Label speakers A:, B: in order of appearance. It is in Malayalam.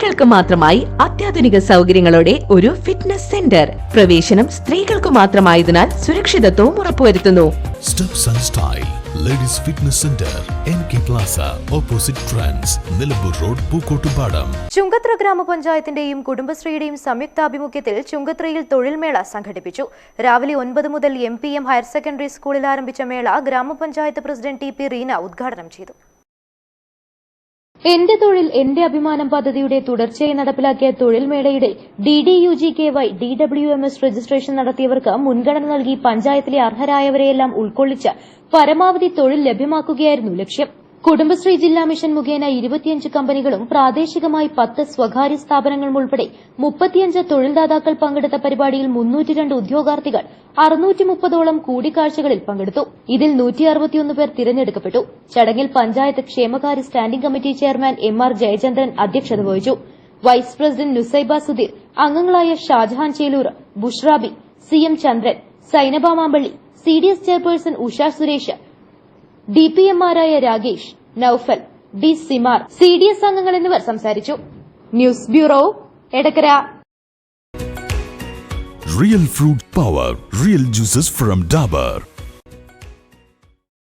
A: സ്ത്രീകൾക്ക് മാത്രമായി അത്യാധുനിക സൗകര്യങ്ങളോടെ ഒരു ഫിറ്റ്നസ് സെന്റർ പ്രവേശനം സ്ത്രീകൾക്ക് മാത്രമായതിനാൽ സുരക്ഷിതത്വവും ഉറപ്പുവരുത്തുന്നു.
B: Ladies fitness centre N K plaza opposite trans Nilambur road Pookkottupadam
C: Chungathara ഗ്രാമപഞ്ചായത്തിന്റെയും കുടുംബശ്രീയുടെയും സംയുക്താഭിമുഖ്യത്തിൽ ചുങ്കത്രയിൽ തൊഴിൽമേള സംഘടിപ്പിച്ചു. രാവിലെ ഒൻപത് മുതൽ M P M higher secondary സ്കൂളിൽ ആരംഭിച്ച മേള ഗ്രാമപഞ്ചായത്ത് പ്രസിഡന്റ് ടി പി റീന ഉദ്ഘാടനം ചെയ്തു. എന്റെ തൊഴിൽ എന്റെ അഭിമാനം പദ്ധതിയുടെ തുടർച്ചയായി നടപ്പിലാക്കിയ തൊഴിൽ മേളയുടെ D D U G K Y D W M S registration നടത്തിയവർക്ക് മുൻഗണന നൽകി പഞ്ചായത്തിലെ അർഹരായവരെയെല്ലാം ഉൾക്കൊള്ളിച്ച് പരമാവധി തൊഴിൽ ലഭ്യമാക്കുകയായിരുന്നു ലക്ഷ്യം. കുടുംബശ്രീ ജില്ലാ മിഷൻ മുഖേന ഇരുപത്തിയഞ്ച് കമ്പനികളും പ്രാദേശികമായി പത്ത് സ്വകാര്യ സ്ഥാപനങ്ങളും ഉൾപ്പെടെ മുപ്പത്തിയഞ്ച് തൊഴിൽദാതാക്കൾ പങ്കെടുത്ത പരിപാടിയിൽ മുന്നൂറ്റിരണ്ട് ഉദ്യോഗാർത്ഥികൾ അറുന്നൂറ്റി മുപ്പതോളം കൂടിക്കാഴ്ചകളിൽ പങ്കെടുത്തു. ഇതിൽ നൂറ്റി അറുപത്തിയൊന്ന് പേർ തിരഞ്ഞെടുക്കപ്പെട്ടു. ചടങ്ങിൽ പഞ്ചായത്ത് ക്ഷേമകാര്യ standing committee chairman M R Jayachandran അധ്യക്ഷത വഹിച്ചു. വൈസ് പ്രസിഡന്റ് നുസൈബ സുധീർ അംഗങ്ങളായ Shajahan Chelur Bushrabi C M Chandran Sainaba Mampally C D S chairperson Usha Suresh D P എംമാരായ Ragesh Noufal D സിമാർ സി ഡി എസ് അംഗങ്ങൾ എന്നിവർ സംസാരിച്ചു news bureau Edakkara
B: real fruit power real juices from Dabur.